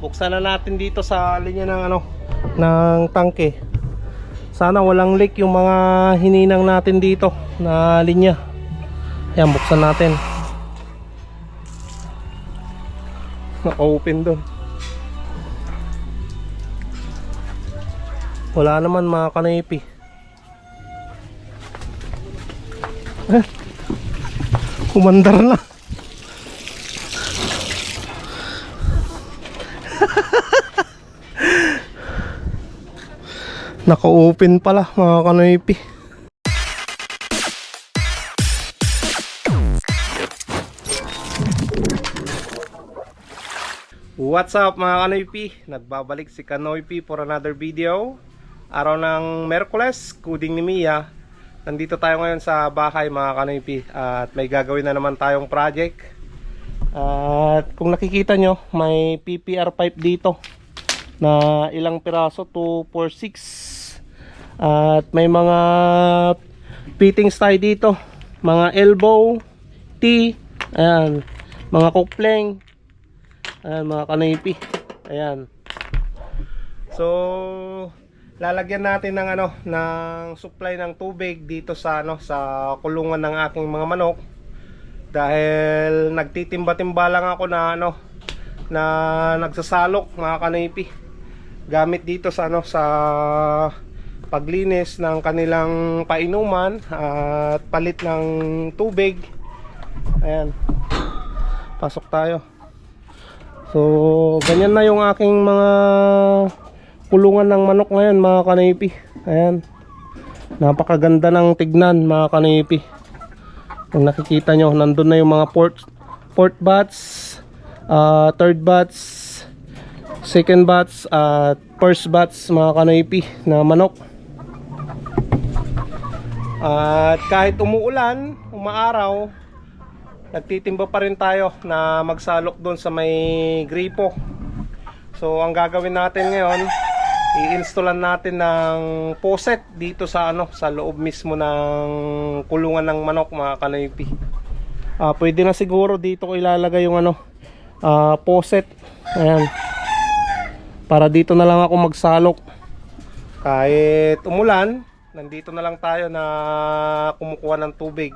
buksan na natin dito sa linya ng ano ng tangke. Sana walang leak yung mga hininang natin dito na linya. Yan, buksan natin. Naka-open doon. Wala naman mga kanaypi. Eh, Kumandar na. Naka-open pala mga kanaypi. What's up mga Kanoypi? Nagbabalik si Kanoypi for another video. Araw ng Merkules, kuding ni Mia. Nandito tayo ngayon sa bahay mga Kanoypi at may gagawin na naman tayong project. At kung nakikita nyo, may PPR pipe dito na ilang piraso, 2, 4, 6. At may mga fittings tayo dito. Mga elbow, T, ayan, mga kupling, Ayan mga kanaypi. Ayan. So, lalagyan natin ng ano, ng supply ng tubig dito sa ano, sa kulungan ng aking mga manok. Dahil nagtitimba-timba lang ako na ano, na nagsasalok mga kanaypi. Gamit dito sa ano, sa paglinis ng kanilang painuman at palit ng tubig. Ayan. Pasok tayo. So, ganyan na yung aking mga kulungan ng manok ngayon mga kanipi. Ayan. Napakaganda ng tignan mga kanipi. Kung nakikita nyo, nandun na yung mga port, port bats, ah, third bats, second bats, at first bats mga kanipi na manok. At kahit umuulan, umaaraw, nagtitimba pa rin tayo na magsalok doon sa may gripo. So ang gagawin natin ngayon, i-installan natin ng faucet dito sa ano, sa loob mismo ng kulungan ng manok mga kanaypi. Ah, pwede na siguro dito ko ilalagay yung ano, ah, faucet. Ayan. Para dito na lang ako magsalok. Kahit umulan, nandito na lang tayo na kumukuha ng tubig.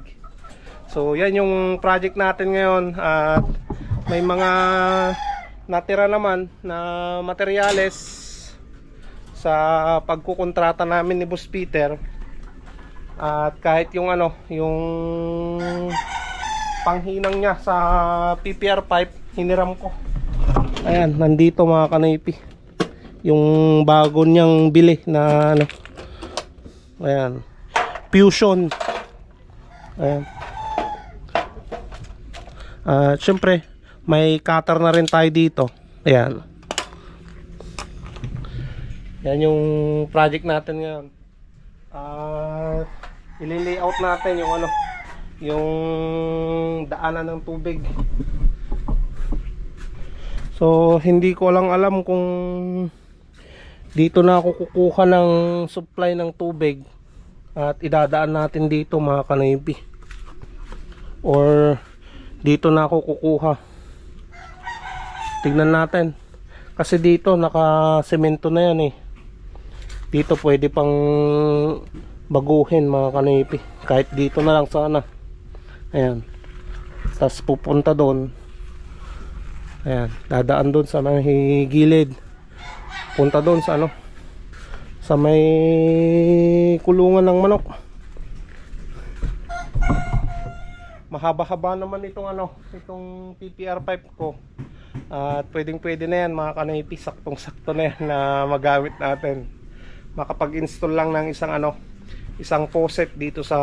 So yan yung project natin ngayon at may mga natira naman na materyales sa pagkukontrata namin ni Boss Peter. At kahit yung ano, yung panghinang niya sa PPR pipe, hiniram ko. Ayan, nandito mga kanaypi. Yung bago niyang bili na ano. Ayan. Fusion. Ayan. At syempre, may cutter na rin tayo dito. Ayan. Yan yung project natin ngayon. At ili-layout natin yung ano, yung daanan ng tubig. So, hindi ko lang alam kung dito na ako kukuha ng supply ng tubig at idadaan natin dito mga kanaypi. Or dito na ako kukuha. Tignan natin. Kasi dito naka semento na yan eh. Dito pwede pang baguhin mga kanipi kahit dito na lang sana. Ayan. Tapos pupunta doon. Ayan. Dadaan doon sa may gilid punta doon sa ano sa may kulungan ng manok mahaba-haba naman itong ano, itong PPR pipe ko. At pwedeng pwede na yan mga kanipi, saktong-sakto na yan na magamit natin. Makapag-install lang ng isang ano, isang faucet dito sa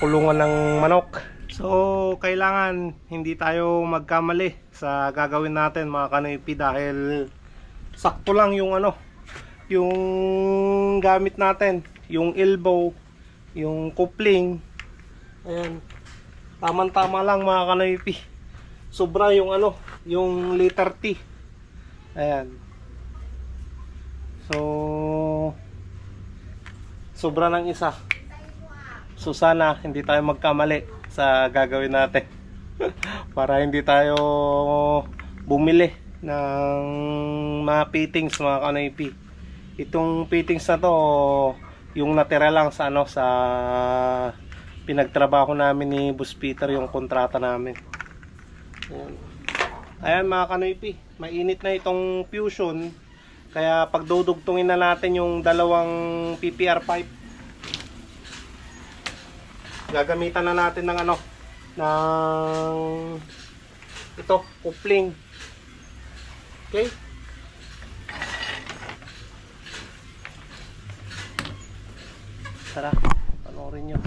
kulungan ng manok. So, kailangan hindi tayo magkamali sa gagawin natin mga kanipi dahil sakto lang yung ano, yung gamit natin, yung elbow, yung coupling. Ayan, Tamang-tama lang mga kanaypi. Sobra yung ano, yung liter T. Ayan. So, sobra ng isa. So sana hindi tayo magkamali sa gagawin natin. Para hindi tayo bumili ng mga fittings mga kanoypi. Itong fittings na to, yung natira lang sa ano sa pinagtrabaho namin ni Boss Peter yung kontrata namin. Ayan. Ayan mga kanoypi, mainit na itong fusion. Kaya pagdudugtungin na natin yung dalawang PPR pipe. Gagamitan na natin ng ano, ng ito, coupling. Okay? Tara, panoorin nyo.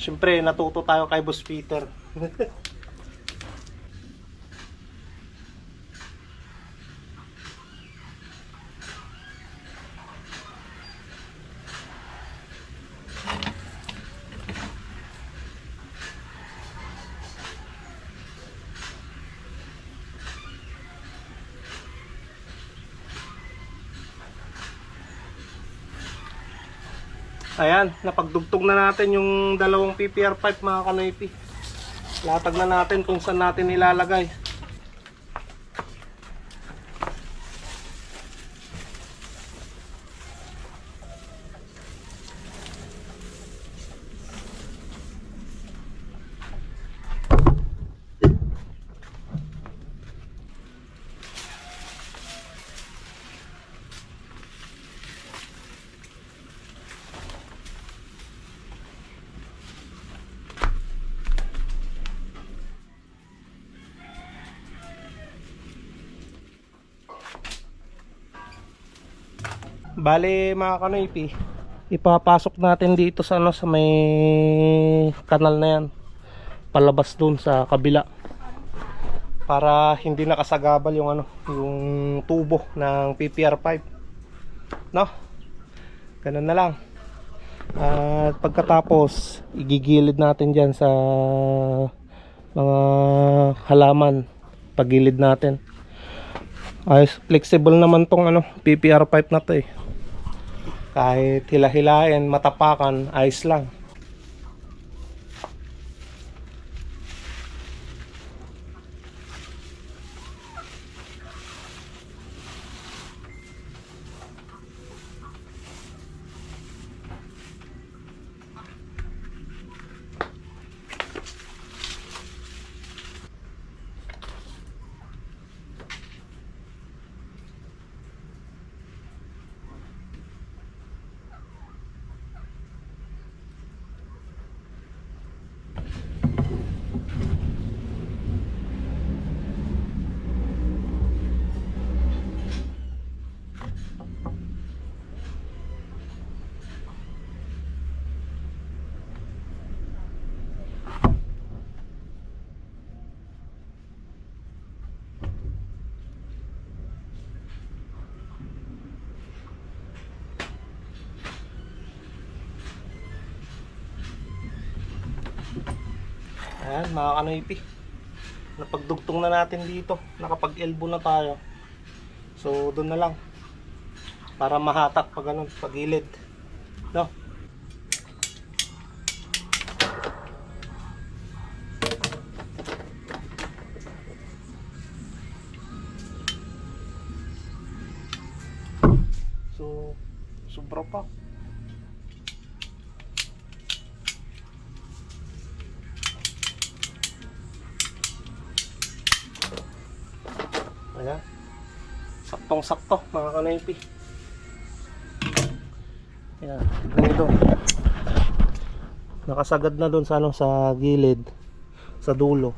Siyempre, natuto tayo kay Boss Peter. Ayan, napagdugtong na natin yung dalawang PPR pipe mga kanoypi. Latag na natin kung saan natin ilalagay. Bale mga kanoypi, ipapasok natin dito sa ano sa may kanal na yan. Palabas dun sa kabila. Para hindi nakasagabal yung ano, yung tubo ng PPR pipe. No? Ganun na lang. At pagkatapos, igigilid natin dyan sa mga halaman. Pagilid natin. Ayos, flexible naman tong ano, PPR pipe na to eh. Kahit hila-hilain, matapakan, ayos lang. Ayan, mga kanoypi. Napagdugtong na natin dito. Nakapag-elbow na tayo. So, doon na lang. Para mahatak pag ganun, pag gilid. Ayan. Saktong sakto mga kanaypi. Ayan. Doon. Nakasagad na doon sa ano sa gilid sa dulo.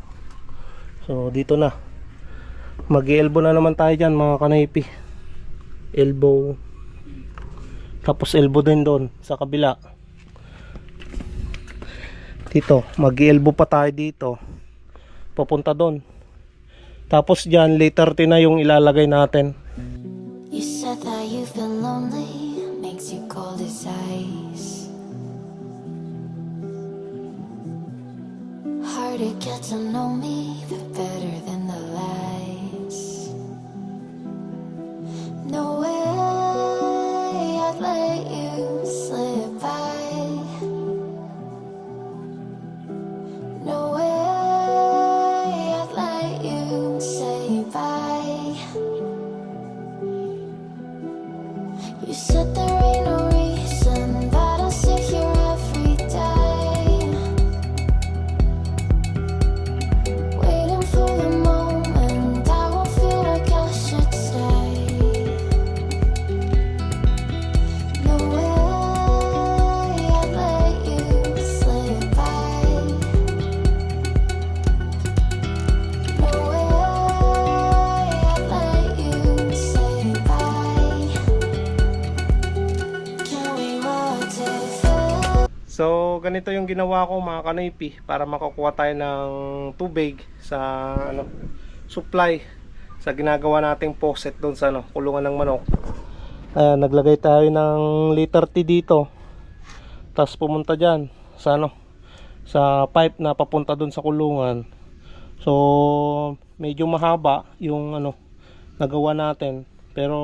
So dito na. Mag-elbow na naman tayo diyan mga kanaypi. Elbow. Tapos elbow din doon sa kabila. Dito, mag-elbow pa tayo dito. Papunta doon. Tapos dyan, later na yung ilalagay natin. You said that you've been lonely, makes you cold as ice. Hard to get to know me, the better than ganito yung ginawa ko mga kanoypi para makakuha tayo ng tubig sa ano, supply sa ginagawa nating faucet doon sa ano, kulungan ng manok. Ayan, naglagay tayo ng liter T dito. Tapos pumunta dyan sa ano, sa pipe na papunta doon sa kulungan. So, medyo mahaba yung ano, nagawa natin. Pero,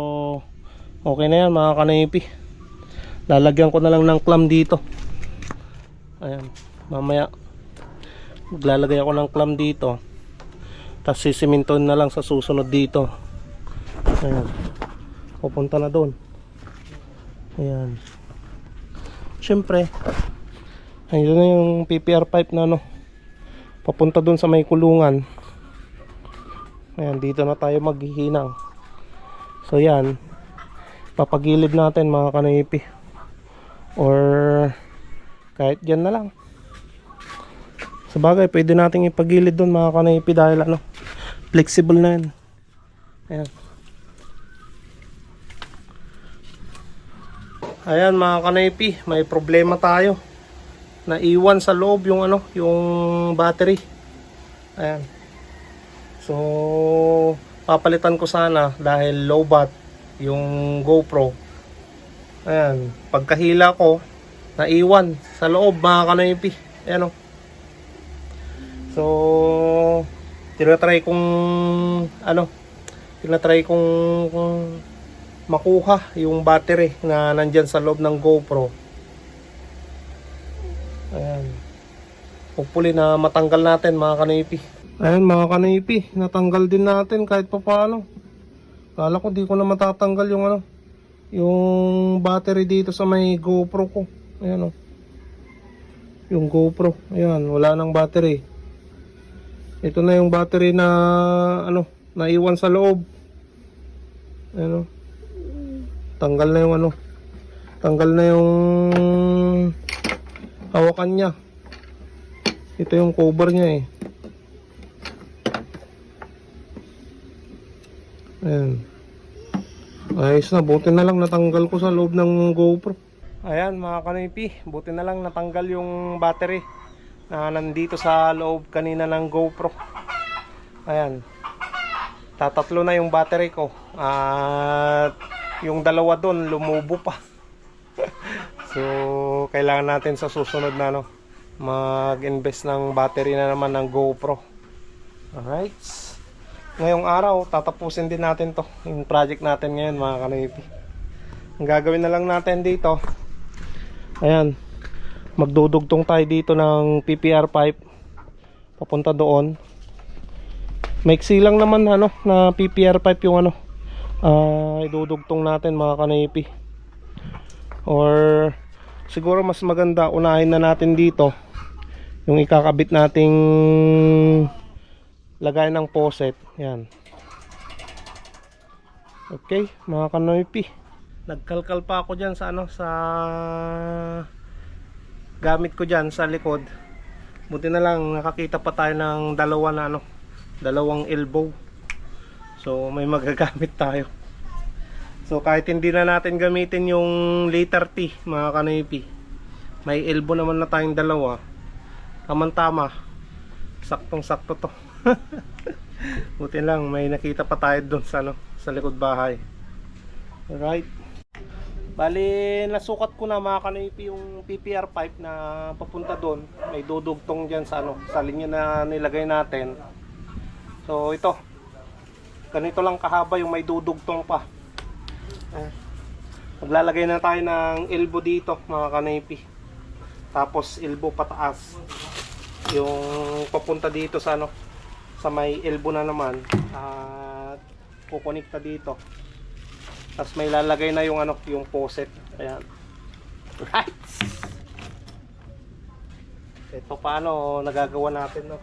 okay na yan mga kanipi. Lalagyan ko na lang ng clam dito. Ayan, mamaya maglalagay ako ng clam dito. Tapos sisiminton na lang sa susunod dito. Ayan. Pupunta na doon. Ayan. Siyempre, ayun na yung PPR pipe na ano. Papunta doon sa may kulungan. Ayan, dito na tayo maghihinang. So yan, papagilid natin mga kanipi. Or kahit dyan na lang. Sa bagay, pwede nating ipagilid doon mga kanipi dahil ano, flexible na yan. Ayan. Ayan mga kanipi, may problema tayo. Naiwan sa loob yung ano, yung battery. Ayan. So, papalitan ko sana dahil low bat yung GoPro. Ayan, pagkahila ko, naiwan sa loob mga kanipi. Ayan o. So, tinatry kong ano, tinatry kong, kong makuha yung battery na nandyan sa loob ng GoPro. Ayan. Hopefully na matanggal natin mga kanipi. Ayan mga kanipi, natanggal din natin kahit pa paano. Kala ko di ko na matatanggal yung ano, yung battery dito sa may GoPro ko. Ayan o. Yung GoPro. Ayan, wala nang battery. Ito na yung battery na ano, naiwan sa loob. Ayan o. Tanggal na yung ano. Tanggal na yung hawakan niya. Ito yung cover niya eh. Ayan. Ayos na, buti na lang natanggal ko sa loob ng GoPro. Ayan mga kanipi, buti na lang natanggal yung battery na nandito sa loob kanina ng GoPro. Ayan. Tatatlo na yung battery ko. At yung dalawa doon lumubo pa. so, kailangan natin sa susunod na no, mag-invest ng battery na naman ng GoPro. Alright. Ngayong araw, tatapusin din natin to. Yung project natin ngayon mga kanipi. Ang gagawin na lang natin dito, ayan, magdudugtong tayo dito ng PPR pipe papunta doon. Maiksi lang naman ano, na PPR pipe yung ano, ah idudugtong natin mga kanipi. Or siguro mas maganda unahin na natin dito yung ikakabit nating lagay ng faucet. Yan. Okay, mga kanoypi. Nagkalkal pa ako diyan sa ano sa gamit ko diyan sa likod. Buti na lang nakakita pa tayo ng dalawa na ano, dalawang elbow. So may magagamit tayo. So kahit hindi na natin gamitin yung liter T, mga kanoypi. May elbow naman na tayong dalawa. Tama-tama. Saktong-sakto to. Buti lang, may nakita pa tayo doon sa, ano, sa likod bahay. Alright. Bali, nasukat ko na mga kanipi yung PPR pipe na papunta doon. May dudugtong dyan sa, ano, sa linya na nilagay natin. So, ito. Ganito lang kahaba yung may dudugtong pa. Eh, maglalagay na tayo ng elbow dito mga kanipi. Tapos elbow pataas. Yung papunta dito sa ano, sa may elbow na naman at kukonekta dito tapos may lalagay na yung ano yung faucet. Ayan. Right. Ito paano nagagawa natin no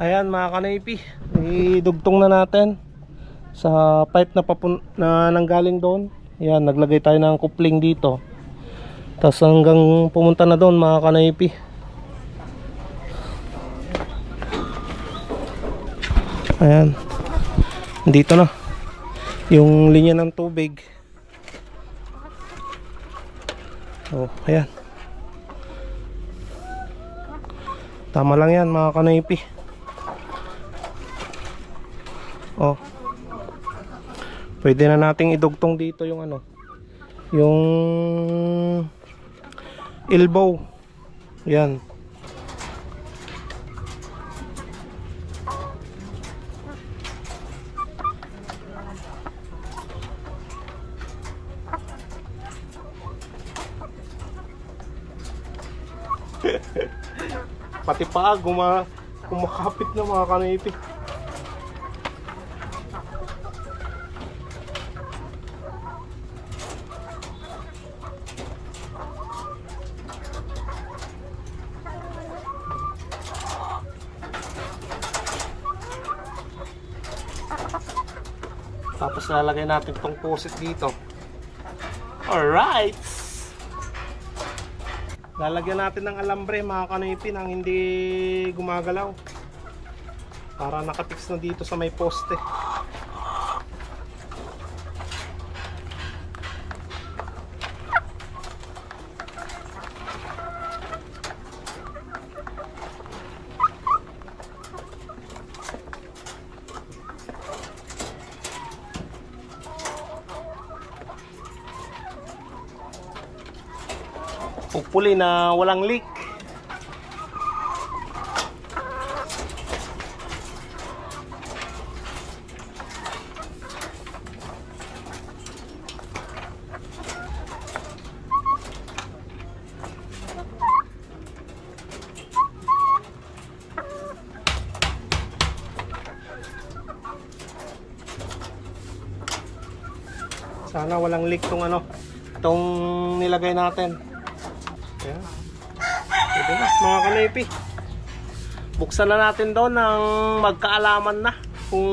Ayan mga kanaypi, idugtong na natin sa pipe na, papun na nanggaling doon. Ayan, naglagay tayo ng kupling dito. Tapos hanggang pumunta na doon mga kanaypi. Ayan. Dito na. Yung linya ng tubig. Oh, ayan. Tama lang yan mga kanaypi. Oh. Pwede na nating idugtong dito yung ano. Yung elbow. Yan. Pati paa guma kumakapit na mga kanipi. Tapos lalagay natin tong poset dito. Alright! Lalagyan natin ng alambre mga kanipi nang hindi gumagalaw. Para nakatix na dito sa may poste. Hopefully na walang leak. Sana walang leak tong ano, tong nilagay natin. Na, mga kanipi. Buksan na natin doon ng magkaalaman na kung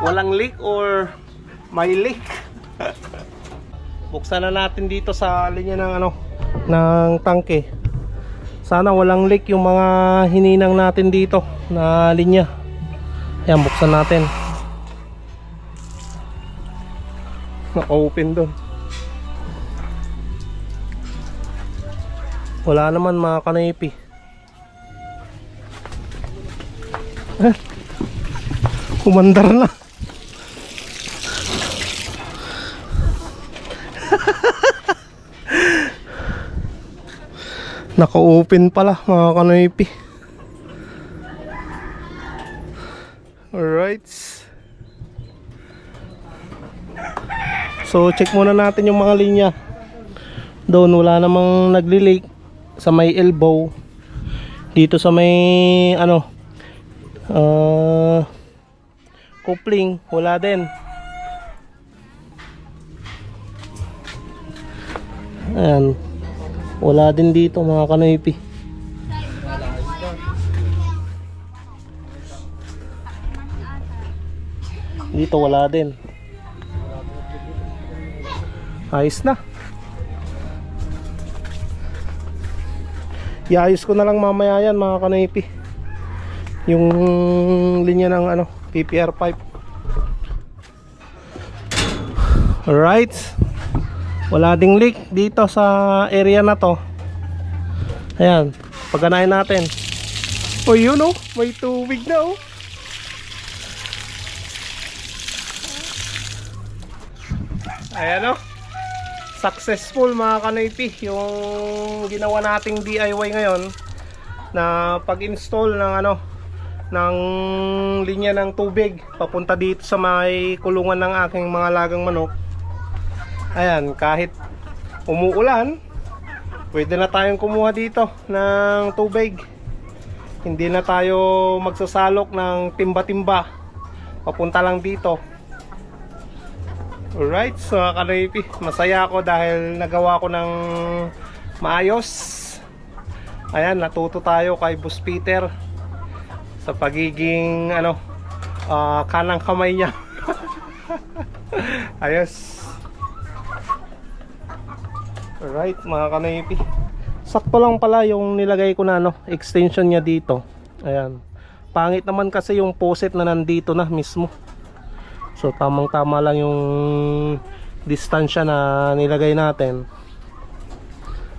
walang leak or may leak. Buksan na natin dito sa linya ng ano ng tangke. Sana walang leak yung mga hininang natin dito na linya. Ayan, buksan natin. Naka-open doon. Wala naman mga kanaypi. Eh, Umandar na. Naka-open pala mga kanaypi. Alright. So check muna natin yung mga linya. Doon wala namang nagli-leak sa may elbow. Dito sa may ano uh, coupling wala din. Ayan. Wala din dito mga kanoypi. Dito wala din. Ayos na. Iayos ko na lang mamaya yan mga kanipi. Yung linya ng ano, PPR pipe. Alright. Wala ding leak dito sa area na to. Ayan. Paganayin natin. O yun oh, may tubig na oh. Ayan oh successful mga kanipi yung ginawa nating DIY ngayon na pag-install ng ano ng linya ng tubig papunta dito sa may kulungan ng aking mga lagang manok. Ayan kahit umuulan pwede na tayong kumuha dito ng tubig. Hindi na tayo magsasalok ng timba-timba. Papunta lang dito Alright, so mga kanipi, masaya ako dahil nagawa ko ng maayos. Ayan, natuto tayo kay Boss Peter sa pagiging ano ah, kanang kamay niya. Ayos. Alright, mga kanipi. Sakto lang pala yung nilagay ko na ano, extension niya dito. Ayan. Pangit naman kasi yung poset na nandito na mismo. So tamang tama lang yung distansya na nilagay natin.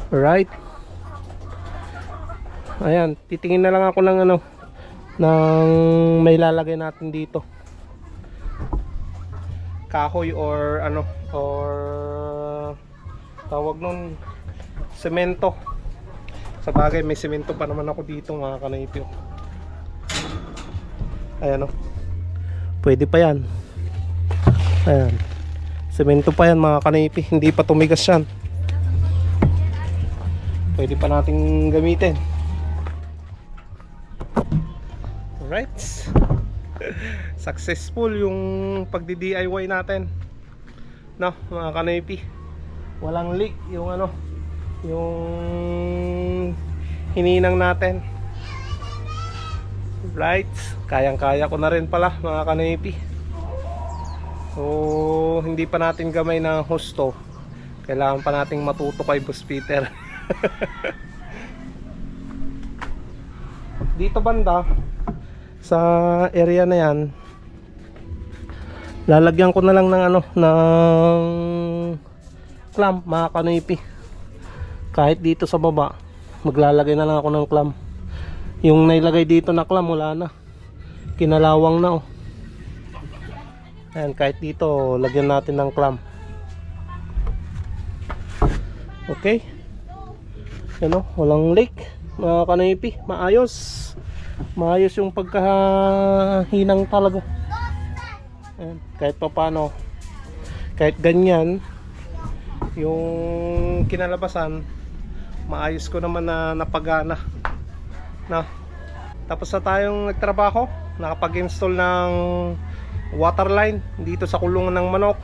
Alright. Ayan, titingin na lang ako ng ano ng may lalagay natin dito. Kahoy or ano or tawag nun semento. Sa bagay may semento pa naman ako dito mga kanaypyo. Ayan o. Pwede pa yan. Ayan. Semento pa yan mga kanipi. Hindi pa tumigas yan. Pwede pa nating gamitin. Alright. Successful yung pagdi-DIY natin. No, mga kanipi. Walang leak yung ano, yung hininang natin. Right. Kayang-kaya ko na rin pala mga kanipi. So, hindi pa natin gamay ng husto. Kailangan pa nating matuto kay Boss Peter. Dito banda sa area na 'yan. Lalagyan ko na lang ng ano ng clamp mga kanipi. Kahit dito sa baba, maglalagay na lang ako ng clamp. Yung nailagay dito na clamp wala na. Kinalawang na oh. Ayan, kahit dito, lagyan natin ng clamp. Okay. Ano, walang leak. Mga kanipi, maayos. Maayos yung pagkahinang talaga. Ayan, kahit pa paano. Kahit ganyan, yung kinalabasan, maayos ko naman na napagana. Na. Tapos na tayong nagtrabaho, nakapag-install ng water line dito sa kulungan ng manok.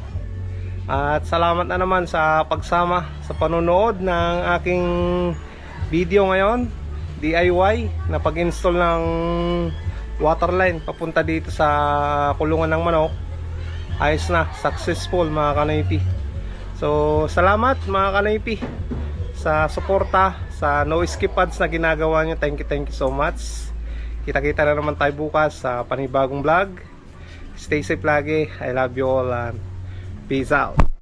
At salamat na naman sa pagsama sa panonood ng aking video ngayon, DIY na pag-install ng water line papunta dito sa kulungan ng manok. Ayos na, successful mga kanaypi. So, salamat mga kanaypi sa suporta sa no skip ads na ginagawa nyo. Thank you, thank you so much. Kita-kita na naman tayo bukas sa panibagong vlog. Stay safe lagi. I love you all and peace out.